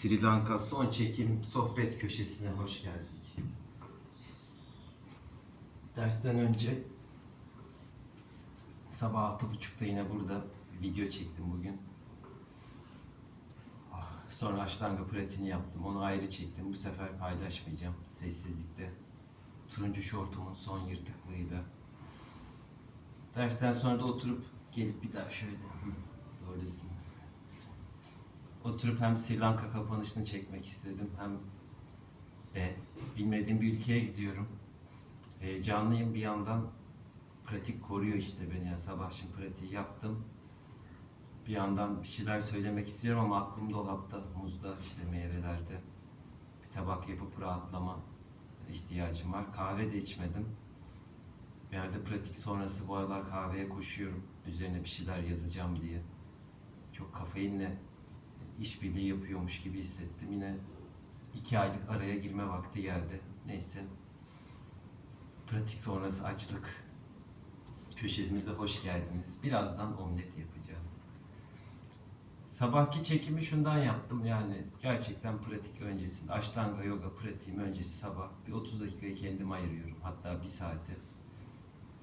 Sri Lanka son çekim sohbet köşesine hoş geldik. Dersten önce sabah altı buçukta yine burada video çektim bugün. Ah, Sonra aştanga pratiğini yaptım. Onu ayrı çektim. Bu sefer paylaşmayacağım. Sessizlikte. Turuncu şortumun son yırtıklığıyla. Dersten sonra da oturup gelip bir daha şöyle doğru düzgün oturup hem Sri Lanka kapanışını çekmek istedim hem de bilmediğim bir ülkeye gidiyorum. Heyecanlıyım bir yandan pratik koruyor işte beni. Yani sabah şimdi pratiği yaptım. Bir yandan bir şeyler söylemek istiyorum ama aklım dolapta, muzda, işte meyvelerde. Bir tabak yapıp rahatlama ihtiyacım var. Kahve de içmedim. Bir yerde pratik sonrası bu aralar kahveye koşuyorum. Üzerine bir şeyler yazacağım diye. Çok kafeinle işbirliği yapıyormuş gibi hissettim. Yine iki aylık araya girme vakti geldi. Neyse. Pratik sonrası açlık. Köşemize hoş geldiniz. Birazdan omlet yapacağız. Sabahki çekimi şundan yaptım yani gerçekten pratik öncesinde Ashtanga yoga pratiğim öncesi sabah bir 30 dakikayı kendime ayırıyorum hatta bir saate.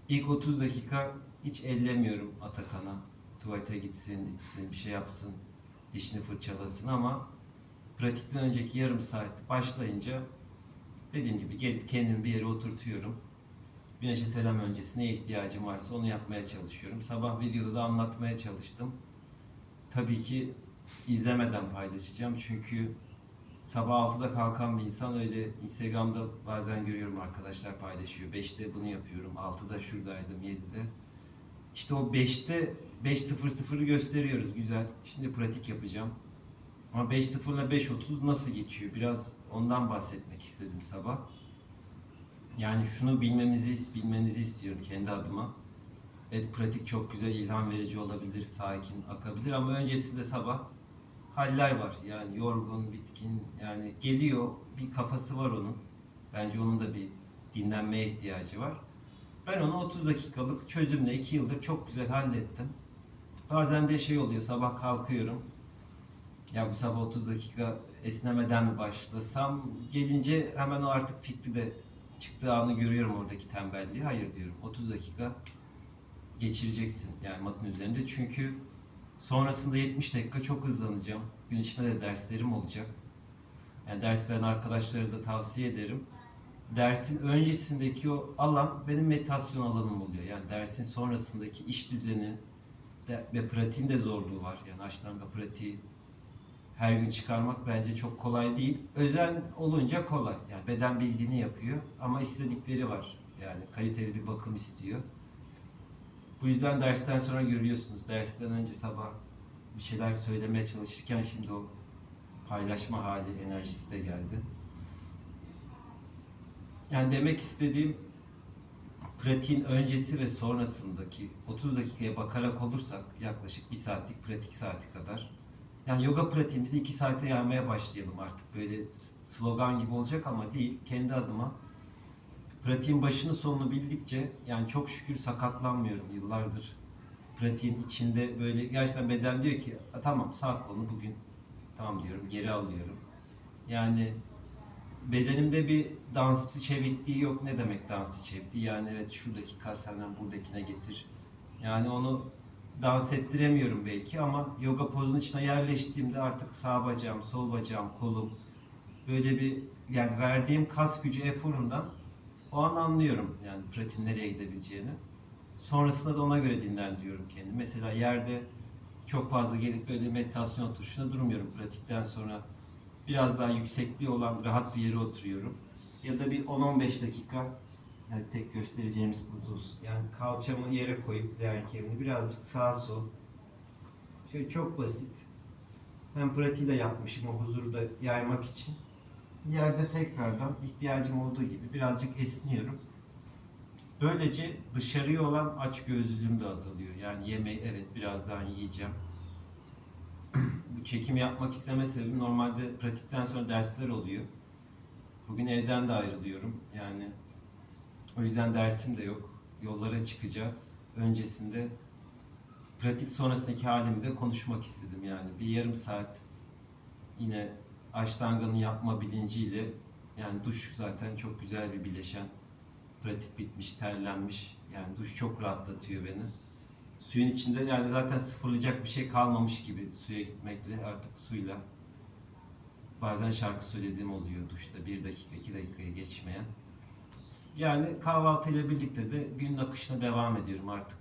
İlk 30 dakika hiç ellemiyorum Atakan'a. Tuvalete gitsin, içsin, bir şey yapsın, dişini fırçalasın ama pratikten önceki yarım saat başlayınca dediğim gibi gelip kendimi bir yere oturtuyorum. Güneşe selam öncesi neye ihtiyacım varsa onu yapmaya çalışıyorum. Sabah videoda da anlatmaya çalıştım. Tabii ki izlemeden paylaşacağım çünkü sabah 6'da kalkan bir insan öyle Instagram'da bazen görüyorum arkadaşlar paylaşıyor. 5'te bunu yapıyorum, 6'da şuradaydım, 7'de. İşte o 5'te 5.00'ı gösteriyoruz güzel. Şimdi pratik yapacağım. Ama 5.0 ile 5.30 nasıl geçiyor? Biraz ondan bahsetmek istedim sabah. Yani şunu bilmemizi, bilmenizi istiyorum kendi adıma. Evet pratik çok güzel, ilham verici olabilir, sakin akabilir ama öncesinde sabah haller var. Yani yorgun, bitkin, yani geliyor, bir kafası var onun. Bence onun da bir dinlenmeye ihtiyacı var. Ben onu 30 dakikalık çözümle 2 yıldır çok güzel hallettim. Bazen de şey oluyor, sabah kalkıyorum. Ya bu sabah 30 dakika esnemeden mi başlasam? Gelince hemen o artık fikri de çıktığı anı görüyorum oradaki tembelliği. Hayır diyorum, 30 dakika geçireceksin yani matın üzerinde. Çünkü sonrasında 70 dakika çok hızlanacağım. Gün içinde de derslerim olacak. Yani ders veren arkadaşlara da tavsiye ederim. Dersin öncesindeki o alan benim meditasyon alanım oluyor. Yani dersin sonrasındaki iş düzeni de, ve pratiğin de zorluğu var. Yani aştanga pratiği her gün çıkarmak bence çok kolay değil. Özen olunca kolay. Yani beden bildiğini yapıyor ama istedikleri var. Yani kaliteli bir bakım istiyor. Bu yüzden dersten sonra görüyorsunuz. Dersten önce sabah bir şeyler söylemeye çalışırken şimdi o paylaşma hali, enerjisi de geldi. Yani demek istediğim pratiğin öncesi ve sonrasındaki 30 dakikaya bakarak olursak yaklaşık bir saatlik pratik saati kadar. Yani yoga pratiğimizi 2 saate yaymaya başlayalım artık. Böyle slogan gibi olacak ama değil. Kendi adıma pratiğin başını sonunu bildikçe yani çok şükür sakatlanmıyorum yıllardır. Pratiğin içinde böyle gerçekten beden diyor ki tamam sağ kolunu bugün tamam diyorum geri alıyorum. Yani bedenimde bir dansçı çevikliği yok. Ne demek dansçı çevikliği? Yani evet şuradaki kas buradakine getir. Yani onu dans ettiremiyorum belki ama yoga pozunun içine yerleştiğimde artık sağ bacağım, sol bacağım, kolum böyle bir yani verdiğim kas gücü eforundan o an anlıyorum yani pratiğin nereye gidebileceğini. Sonrasında da ona göre dinlen diyorum kendimi. Mesela yerde çok fazla gelip böyle meditasyon oturuşunda durmuyorum pratikten sonra biraz daha yüksekliği olan rahat bir yere oturuyorum. Ya da bir 10-15 dakika yani tek göstereceğimiz buzuz. Yani kalçamı yere koyup leğen kemiğini birazcık sağa sol. Şöyle çok basit. Hem pratiği de yapmışım o huzuru da yaymak için. Yerde tekrardan ihtiyacım olduğu gibi birazcık esniyorum. Böylece dışarıya olan açgözlülüğüm de azalıyor. Yani yemeği evet birazdan yiyeceğim bu çekim yapmak isteme sebebim normalde pratikten sonra dersler oluyor. Bugün evden de ayrılıyorum. Yani o yüzden dersim de yok. Yollara çıkacağız. Öncesinde pratik sonrasındaki halimi de konuşmak istedim yani. Bir yarım saat yine Aştanganın yapma bilinciyle yani duş zaten çok güzel bir bileşen. Pratik bitmiş, terlenmiş. Yani duş çok rahatlatıyor beni. Suyun içinde yani zaten sıfırlayacak bir şey kalmamış gibi suya gitmekle artık suyla bazen şarkı söylediğim oluyor duşta bir dakika iki dakikayı geçmeyen. Yani kahvaltıyla birlikte de günün akışına devam ediyorum artık.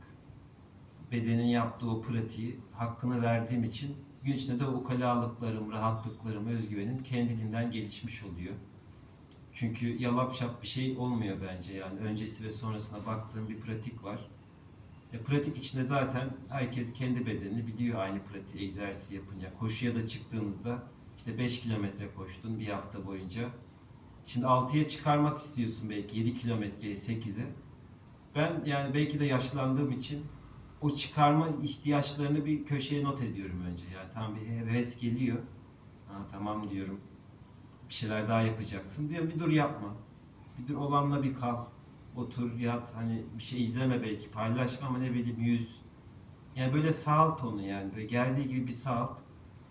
Bedenin yaptığı o pratiği hakkını verdiğim için gün içinde de ukalalıklarım, rahatlıklarım, özgüvenim kendiliğinden gelişmiş oluyor. Çünkü yalap şap bir şey olmuyor bence yani öncesi ve sonrasına baktığım bir pratik var. E, pratik içinde zaten herkes kendi bedenini biliyor aynı pratiği egzersiz yapınca. Koşuya da çıktığınızda işte 5 kilometre koştun bir hafta boyunca. Şimdi 6'ya çıkarmak istiyorsun belki 7 kilometreyi 8'e. Ben yani belki de yaşlandığım için o çıkarma ihtiyaçlarını bir köşeye not ediyorum önce. Yani tam bir heves geliyor. Ha, tamam diyorum. Bir şeyler daha yapacaksın. Diyorum bir dur yapma. Bir dur olanla bir kal. Otur, yat. Hani bir şey izleme belki paylaşma ama ne bileyim yüz. Yani böyle salt onu yani. Böyle geldiği gibi bir salt.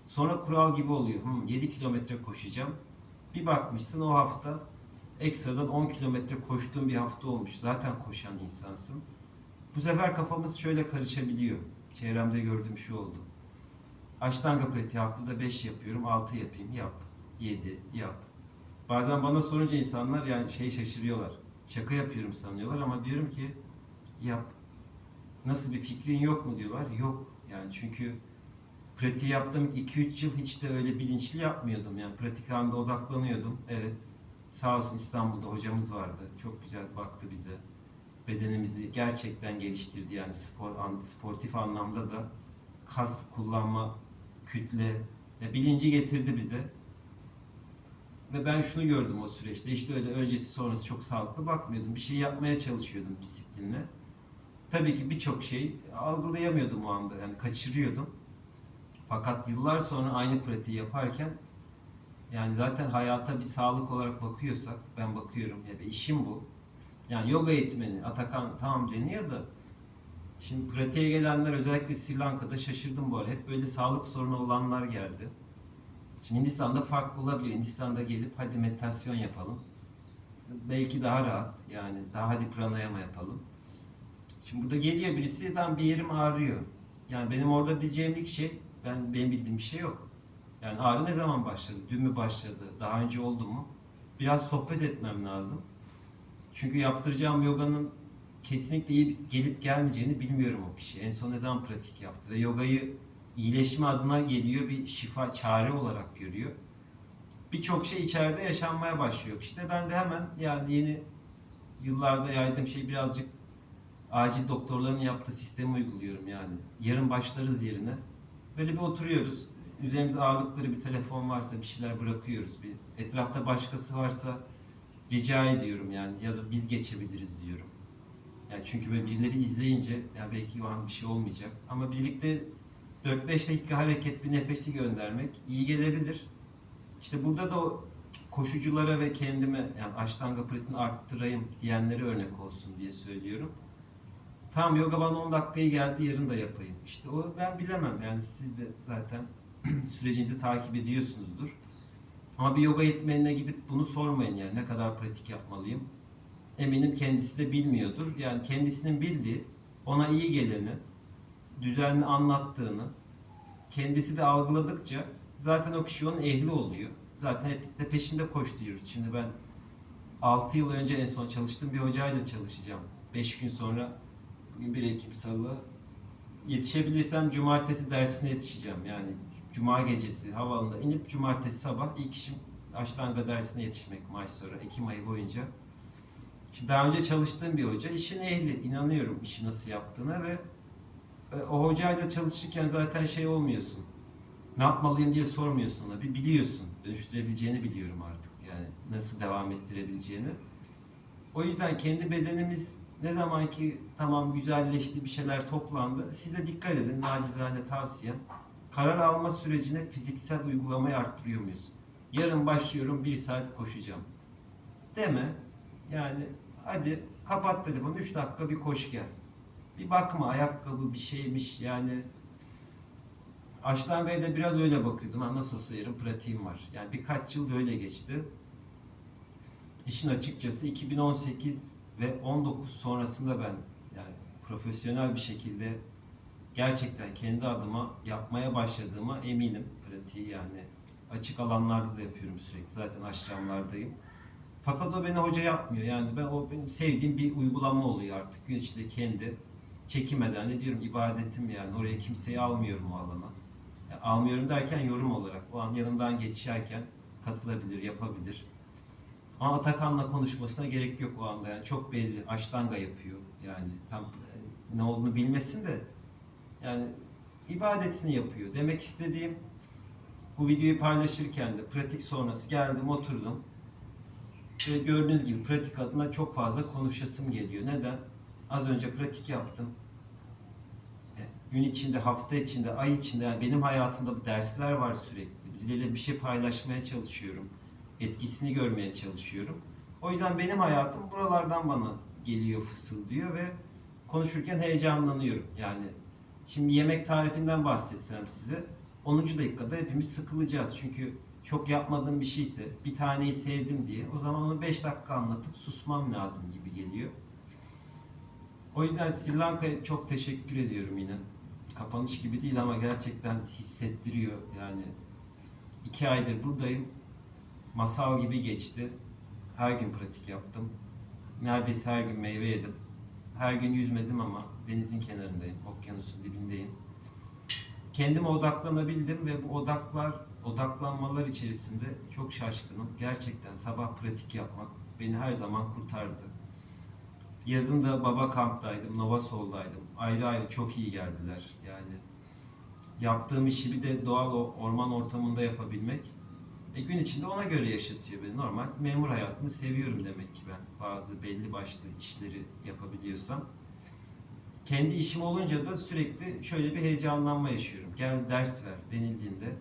Sonra kural gibi oluyor. Hmm, 7 kilometre koşacağım. Bir bakmışsın o hafta ekstradan 10 kilometre koştuğun bir hafta olmuş. Zaten koşan insansın. Bu sefer kafamız şöyle karışabiliyor. Çevremde gördüğüm şu oldu. Aştanga pratiği haftada 5 yapıyorum, 6 yapayım, yap. 7, yap. Bazen bana sorunca insanlar yani şey şaşırıyorlar. Şaka yapıyorum sanıyorlar ama diyorum ki yap. Nasıl bir fikrin yok mu diyorlar. Yok. Yani çünkü pratiği yaptığım 2-3 yıl hiç de öyle bilinçli yapmıyordum. Yani pratik halinde odaklanıyordum. Evet. Sağ olsun İstanbul'da hocamız vardı. Çok güzel baktı bize. Bedenimizi gerçekten geliştirdi. Yani spor, sportif anlamda da kas kullanma, kütle e, bilinci getirdi bize. Ve ben şunu gördüm o süreçte. İşte öyle öncesi sonrası çok sağlıklı bakmıyordum. Bir şey yapmaya çalışıyordum disiplinle. Tabii ki birçok şey algılayamıyordum o anda. Yani kaçırıyordum. Fakat yıllar sonra aynı pratiği yaparken yani zaten hayata bir sağlık olarak bakıyorsak ben bakıyorum ya bir işim bu. Yani yoga eğitmeni Atakan tamam deniyor da şimdi pratiğe gelenler özellikle Sri Lanka'da şaşırdım bu arada. Hep böyle sağlık sorunu olanlar geldi. Şimdi Hindistan'da farklı olabiliyor. Hindistan'da gelip hadi meditasyon yapalım. Belki daha rahat yani daha hadi pranayama yapalım. Şimdi burada geliyor birisi tam bir yerim ağrıyor. Yani benim orada diyeceğim ilk şey ben benim bildiğim bir şey yok. Yani ağrı ne zaman başladı? Dün mü başladı? Daha önce oldu mu? Biraz sohbet etmem lazım. Çünkü yaptıracağım yoganın kesinlikle iyi gelip gelmeyeceğini bilmiyorum o kişi. En son ne zaman pratik yaptı ve yogayı iyileşme adına geliyor bir şifa çare olarak görüyor. Birçok şey içeride yaşanmaya başlıyor. İşte ben de hemen yani yeni yıllarda yaydığım şey birazcık acil doktorların yaptığı sistemi uyguluyorum yani. Yarın başlarız yerine. Böyle bir oturuyoruz. Üzerimizde ağırlıkları bir telefon varsa bir şeyler bırakıyoruz. Bir etrafta başkası varsa rica ediyorum yani ya da biz geçebiliriz diyorum. Yani çünkü böyle birileri izleyince ya belki o an bir şey olmayacak ama birlikte 4-5 dakika hareket bir nefesi göndermek iyi gelebilir. İşte burada da o koşuculara ve kendime yani aştanga pratiğini arttırayım diyenlere örnek olsun diye söylüyorum. Tamam yoga bana 10 dakikayı geldi yarın da yapayım. İşte o ben bilemem yani siz de zaten sürecinizi takip ediyorsunuzdur. Ama bir yoga eğitmenine gidip bunu sormayın yani ne kadar pratik yapmalıyım. Eminim kendisi de bilmiyordur. Yani kendisinin bildiği, ona iyi geleni, düzenli anlattığını, kendisi de algıladıkça zaten o kişi onun ehli oluyor. Zaten hep de peşinde koşturuyoruz. Şimdi ben 6 yıl önce en son çalıştığım bir hocayla çalışacağım. 5 gün sonra bugün 1 Ekim Salı yetişebilirsem cumartesi dersine yetişeceğim. Yani cuma gecesi havaalanında inip cumartesi sabah ilk işim Aştanga dersine yetişmek Mayıs'ta Ekim ayı boyunca. Şimdi daha önce çalıştığım bir hoca işin ehli. inanıyorum işi nasıl yaptığına ve o hocayla çalışırken zaten şey olmuyorsun. Ne yapmalıyım diye sormuyorsun ona. Bir biliyorsun. Dönüştürebileceğini biliyorum artık. Yani nasıl devam ettirebileceğini. O yüzden kendi bedenimiz ne zaman ki tamam güzelleşti bir şeyler toplandı. Siz de dikkat edin. Nacizane tavsiyem. Karar alma sürecine fiziksel uygulamayı arttırıyor muyuz? Yarın başlıyorum bir saat koşacağım. Deme. Yani hadi kapat telefonu 3 dakika bir koş gel. Bir bakma ayakkabı bir şeymiş yani Ashtanga'ya da biraz öyle bakıyordum. Ha, nasıl olsa yarın pratiğim var. Yani birkaç yıl böyle geçti. İşin açıkçası 2018 ve 19 sonrasında ben yani profesyonel bir şekilde gerçekten kendi adıma yapmaya başladığıma eminim pratiği yani açık alanlarda da yapıyorum sürekli zaten aşramlardayım. Fakat o beni hoca yapmıyor yani ben o benim sevdiğim bir uygulama oluyor artık gün içinde kendi çekinmeden ne diyorum ibadetim yani oraya kimseyi almıyorum o alana. Yani almıyorum derken yorum olarak o an yanımdan geçerken katılabilir yapabilir. Ama Atakan'la konuşmasına gerek yok o anda yani çok belli aştanga yapıyor yani tam e, ne olduğunu bilmesin de yani ibadetini yapıyor. Demek istediğim bu videoyu paylaşırken de pratik sonrası geldim oturdum. Ve gördüğünüz gibi pratik adına çok fazla konuşasım geliyor. Neden? Az önce pratik yaptım. E, Gün içinde, hafta içinde, ay içinde yani benim hayatımda dersler var sürekli. Birileriyle bir şey paylaşmaya çalışıyorum. Etkisini görmeye çalışıyorum. O yüzden benim hayatım buralardan bana geliyor, fısıldıyor ve konuşurken heyecanlanıyorum. Yani Şimdi yemek tarifinden bahsetsem size 10. dakikada hepimiz sıkılacağız. Çünkü çok yapmadığım bir şeyse bir taneyi sevdim diye o zaman onu 5 dakika anlatıp susmam lazım gibi geliyor. O yüzden Sri Lanka'ya çok teşekkür ediyorum yine. Kapanış gibi değil ama gerçekten hissettiriyor yani. iki aydır buradayım. Masal gibi geçti. Her gün pratik yaptım. Neredeyse her gün meyve yedim. Her gün yüzmedim ama denizin kenarındayım, okyanusun dibindeyim. Kendime odaklanabildim ve bu odaklar, odaklanmalar içerisinde çok şaşkınım. Gerçekten sabah pratik yapmak beni her zaman kurtardı. Yazın da baba kamptaydım, Novasol'daydım. Ayrı ayrı çok iyi geldiler. Yani yaptığım işi bir de doğal orman ortamında yapabilmek e gün içinde ona göre yaşatıyor beni. Normal memur hayatını seviyorum demek ki ben. Bazı belli başlı işleri yapabiliyorsam. Kendi işim olunca da sürekli şöyle bir heyecanlanma yaşıyorum. Gel ders ver denildiğinde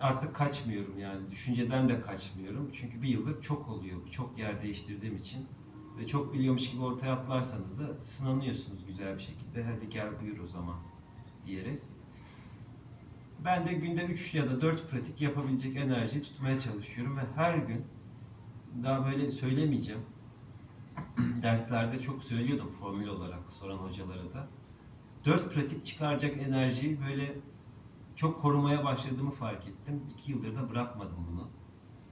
artık kaçmıyorum yani. Düşünceden de kaçmıyorum. Çünkü bir yıldır çok oluyor. Çok yer değiştirdiğim için. Ve çok biliyormuş gibi ortaya atlarsanız da sınanıyorsunuz güzel bir şekilde. Hadi gel buyur o zaman diyerek. Ben de günde 3 ya da 4 pratik yapabilecek enerjiyi tutmaya çalışıyorum ve her gün daha böyle söylemeyeceğim. Derslerde çok söylüyordum formül olarak soran hocalara da. 4 pratik çıkaracak enerjiyi böyle çok korumaya başladığımı fark ettim. 2 yıldır da bırakmadım bunu.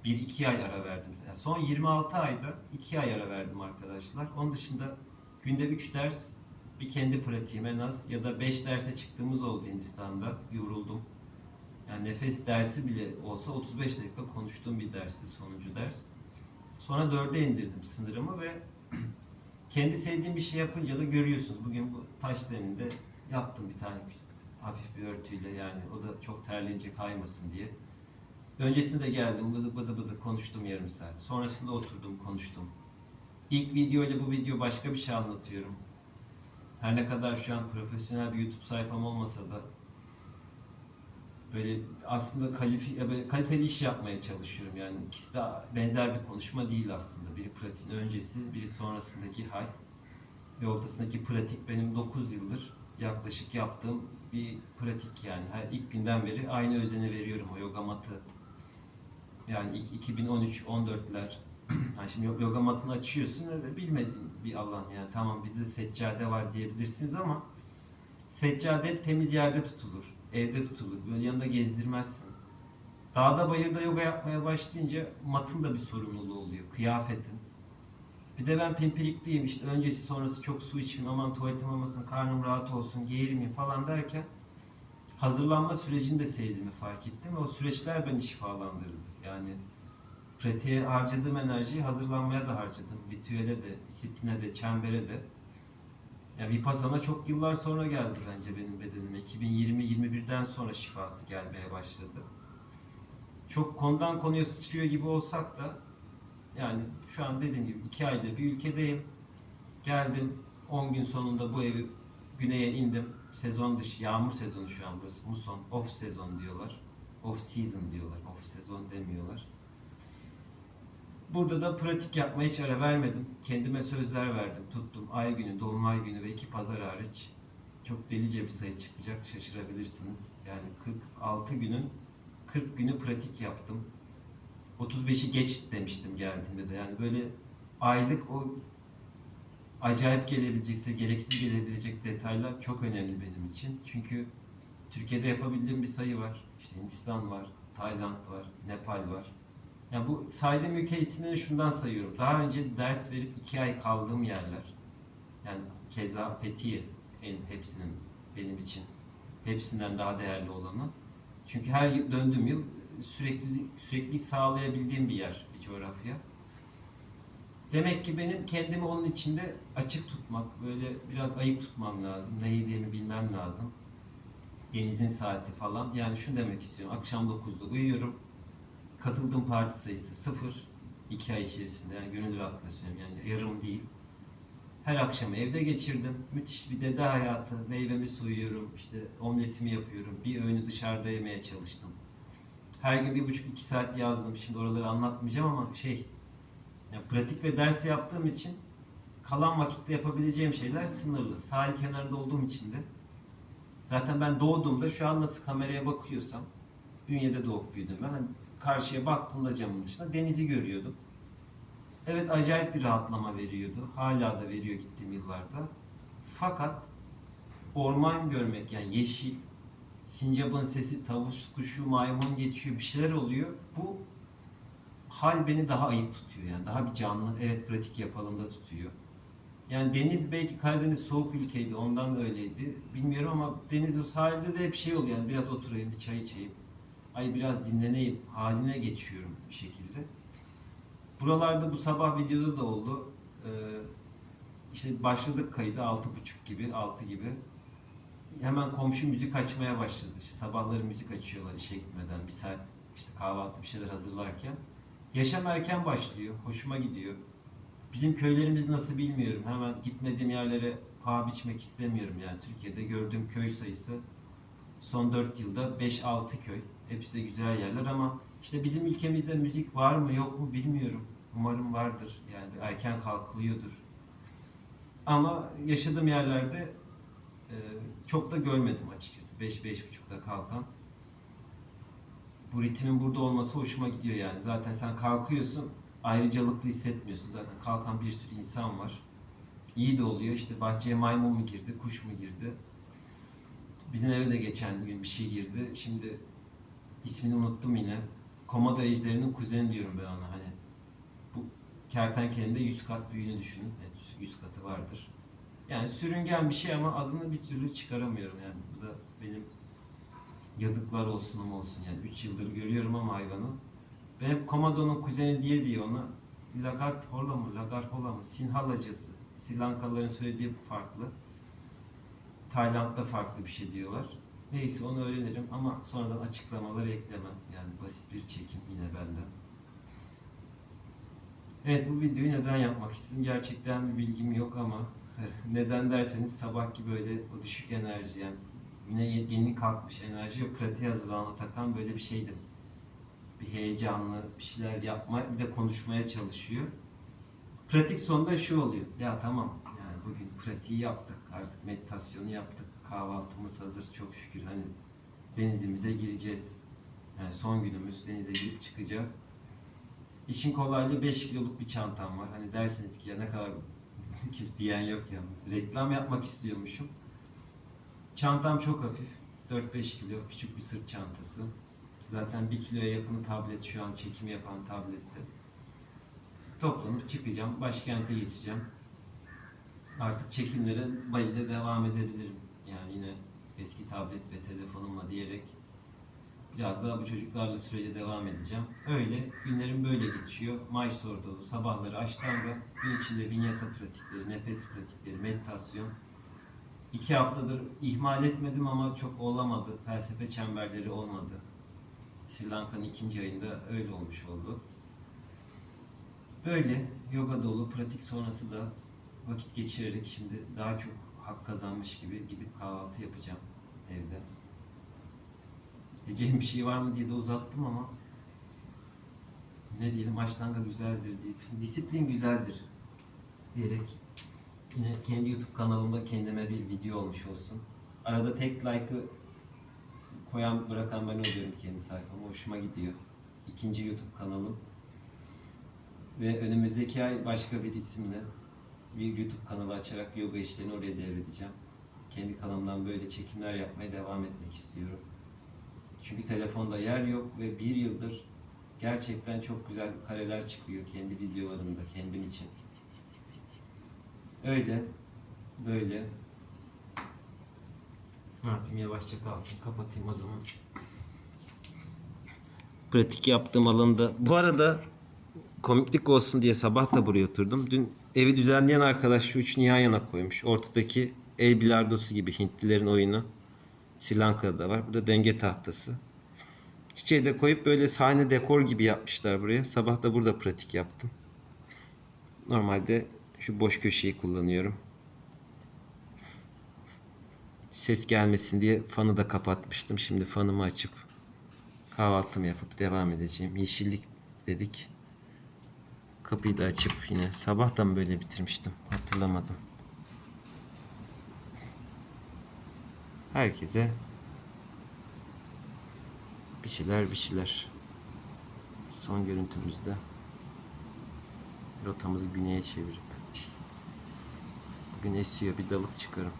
1-2 ay ara verdim. Yani son 26 ayda 2 ay ara verdim arkadaşlar. Onun dışında günde 3 ders bir kendi pratiğim en az ya da 5 derse çıktığımız oldu Hindistan'da. Yoruldum. Yani nefes dersi bile olsa 35 dakika konuştuğum bir dersti sonuncu ders. Sonra 4'e indirdim sınırımı ve kendi sevdiğim bir şey yapınca da görüyorsunuz. Bugün bu taş zeminde yaptım bir tane hafif bir örtüyle yani o da çok terleyince kaymasın diye. Öncesinde de geldim bıdı bıdı bıdı konuştum yarım saat. Sonrasında oturdum konuştum. İlk video ile bu video başka bir şey anlatıyorum. Her ne kadar şu an profesyonel bir YouTube sayfam olmasa da böyle aslında kalifi, kaliteli iş yapmaya çalışıyorum yani ikisi de benzer bir konuşma değil aslında. Biri pratiğin öncesi, biri sonrasındaki hal ve ortasındaki pratik benim 9 yıldır yaklaşık yaptığım bir pratik yani. Her ilk günden beri aynı özeni veriyorum o yoga matı. Yani ilk 2013-14'ler yani şimdi yoga matını açıyorsun öyle bilmediğin bir alan yani tamam bizde seccade var diyebilirsiniz ama seccade hep temiz yerde tutulur. Evde tutulur. Böyle yanında gezdirmezsin. Dağda bayırda yoga yapmaya başlayınca matın da bir sorumluluğu oluyor. Kıyafetin. Bir de ben pimpirikliyim işte öncesi sonrası çok su içmeyeyim aman tuvaletim olmasın karnım rahat olsun geğirmeyeyim falan derken hazırlanma sürecini de sevdiğimi fark ettim ve o süreçler beni şifalandırdı. Yani pratiğe harcadığım enerjiyi hazırlanmaya da harcadım. Ritüele de, disipline de, çembere de. Yani Vipassana çok yıllar sonra geldi bence benim bedenime. 2020-21'den sonra şifası gelmeye başladı. Çok konudan konuya sıçrıyor gibi olsak da yani şu an dediğim gibi iki aydır bir ülkedeyim. Geldim 10 gün sonunda bu evi güneye indim. Sezon dışı, yağmur sezonu şu an burası. Muson, off sezon diyorlar. Off season diyorlar. Off sezon demiyorlar. Burada da pratik yapmaya hiç ara vermedim. Kendime sözler verdim, tuttum. Ay günü, dolunay günü ve iki pazar hariç çok delice bir sayı çıkacak. Şaşırabilirsiniz. Yani 46 günün 40 günü pratik yaptım. 35'i geç demiştim geldiğimde de. Yani böyle aylık o acayip gelebilecekse gereksiz gelebilecek detaylar çok önemli benim için. Çünkü Türkiye'de yapabildiğim bir sayı var. İşte Hindistan var, Tayland var, Nepal var. Yani bu saydığım ülke isimlerini şundan sayıyorum. Daha önce ders verip iki ay kaldığım yerler. Yani keza Fethiye en hepsinin benim için hepsinden daha değerli olanı. Çünkü her döndüğüm yıl sürekli süreklilik sağlayabildiğim bir yer, bir coğrafya. Demek ki benim kendimi onun içinde açık tutmak, böyle biraz ayık tutmam lazım. Ne yediğimi bilmem lazım. Denizin saati falan. Yani şunu demek istiyorum. Akşam 9'da uyuyorum. Katıldığım parti sayısı 0. 2 ay içerisinde. Yani gönül rahatlıkla söylüyorum. Yani yarım değil. Her akşam evde geçirdim. Müthiş bir dede hayatı. Meyvemi soyuyorum. işte omletimi yapıyorum. Bir öğünü dışarıda yemeye çalıştım. Her gün bir buçuk iki saat yazdım. Şimdi oraları anlatmayacağım ama şey ya pratik ve ders yaptığım için kalan vakitte yapabileceğim şeyler sınırlı. Sahil kenarında olduğum için de zaten ben doğduğumda şu an nasıl kameraya bakıyorsam Ünye'de doğup büyüdüm ben. Hani karşıya baktığımda camın dışında denizi görüyordum. Evet acayip bir rahatlama veriyordu. Hala da veriyor gittiğim yıllarda. Fakat orman görmek yani yeşil, sincapın sesi, tavus kuşu, maymun geçiyor bir şeyler oluyor. Bu hal beni daha ayık tutuyor yani daha bir canlı evet pratik yapalım da tutuyor. Yani deniz belki Karadeniz soğuk ülkeydi ondan da öyleydi. Bilmiyorum ama deniz o sahilde de hep şey oluyor yani biraz oturayım bir çay içeyim. Ay biraz dinleneyim haline geçiyorum bir şekilde. Buralarda bu sabah videoda da oldu. Ee, işte başladık kaydı altı buçuk gibi, altı gibi. Hemen komşu müzik açmaya başladı. İşte sabahları müzik açıyorlar işe gitmeden bir saat işte kahvaltı bir şeyler hazırlarken. Yaşam erken başlıyor. Hoşuma gidiyor. Bizim köylerimiz nasıl bilmiyorum. Hemen gitmediğim yerlere paha biçmek istemiyorum. Yani Türkiye'de gördüğüm köy sayısı son 4 yılda 5-6 köy. Hepsi de güzel yerler ama işte bizim ülkemizde müzik var mı yok mu bilmiyorum. Umarım vardır. Yani erken kalkılıyordur. Ama yaşadığım yerlerde e, çok da görmedim açıkçası. 5-5.30'da kalkan bu ritmin burada olması hoşuma gidiyor yani. Zaten sen kalkıyorsun, ayrıcalıklı hissetmiyorsun. Zaten kalkan bir sürü insan var. İyi de oluyor. İşte bahçeye maymun mu girdi, kuş mu girdi? Bizim eve de geçen gün bir şey girdi. Şimdi ismini unuttum yine. Komodo ejderinin kuzeni diyorum ben ona hani. Bu kertenkelenin de 100 kat büyüğünü düşünün. Evet, 100 katı vardır. Yani sürüngen bir şey ama adını bir türlü çıkaramıyorum yani. Bu da benim yazıklar olsunum olsun yani 3 yıldır görüyorum ama hayvanı. Ben hep Komodo'nun kuzeni diye diye ona Lagarthola mı, Lagarhola mı, Sinhalacası. Sri Lankalıların söylediği farklı. Tayland'da farklı bir şey diyorlar. Neyse onu öğrenirim ama sonradan açıklamaları eklemem. Yani basit bir çekim yine benden. Evet bu videoyu neden yapmak istedim? Gerçekten bir bilgim yok ama neden derseniz sabahki böyle o düşük enerji yani yine yeni kalkmış enerji ve pratiğe hazırlanma takan böyle bir şeydim. Bir heyecanlı bir şeyler yapma bir de konuşmaya çalışıyor. Pratik sonunda şu oluyor. Ya tamam yani bugün pratiği yaptık artık meditasyonu yaptık. Kahvaltımız hazır çok şükür hani denizimize gireceğiz. Yani son günümüz denize girip çıkacağız. İşin kolaylığı 5 kiloluk bir çantam var. Hani derseniz ki ya ne kadar kimse diyen yok yalnız. Reklam yapmak istiyormuşum. Çantam çok hafif. 4-5 kilo küçük bir sırt çantası. Zaten 1 kiloya yakın tablet şu an çekim yapan tablette. Toplanıp çıkacağım. Başkente geçeceğim. Artık çekimlere Bali'de devam edebilirim. Yani yine eski tablet ve telefonumla diyerek biraz daha bu çocuklarla sürece devam edeceğim. Öyle günlerim böyle geçiyor. Mysore dolu, sabahları aştanga, gün içinde vinyasa pratikleri, nefes pratikleri, meditasyon. İki haftadır ihmal etmedim ama çok olamadı. Felsefe çemberleri olmadı. Sri Lanka'nın ikinci ayında öyle olmuş oldu. Böyle yoga dolu, pratik sonrası da vakit geçirerek şimdi daha çok hak kazanmış gibi gidip kahvaltı yapacağım evde. Diyeceğim bir şey var mı diye de uzattım ama ne diyelim Aştanga güzeldir deyip disiplin güzeldir diyerek yine kendi YouTube kanalımda kendime bir video olmuş olsun. Arada tek like'ı koyan bırakan ben oluyorum kendi sayfama. Hoşuma gidiyor. İkinci YouTube kanalım. Ve önümüzdeki ay başka bir isimle bir YouTube kanalı açarak yoga işlerini oraya devredeceğim. Kendi kanalımdan böyle çekimler yapmaya devam etmek istiyorum. Çünkü telefonda yer yok ve bir yıldır gerçekten çok güzel kareler çıkıyor kendi videolarımda kendim için. Öyle, böyle. Ne yapayım yavaşça kalkayım kapatayım o zaman. Pratik yaptığım alanda. Bu arada komiklik olsun diye sabah da buraya oturdum. Dün evi düzenleyen arkadaş şu üçünü yan yana koymuş. Ortadaki el bilardosu gibi Hintlilerin oyunu. Sri Lanka'da da var. Burada denge tahtası. Çiçeği de koyup böyle sahne dekor gibi yapmışlar buraya. Sabah da burada pratik yaptım. Normalde şu boş köşeyi kullanıyorum. Ses gelmesin diye fanı da kapatmıştım. Şimdi fanımı açıp kahvaltımı yapıp devam edeceğim. Yeşillik dedik. Kapıyı da açıp yine sabahtan böyle bitirmiştim. Hatırlamadım. Herkese bir şeyler bir şeyler. Son görüntümüzde rotamızı güneye çevirip bugün esiyor bir dalık çıkarım.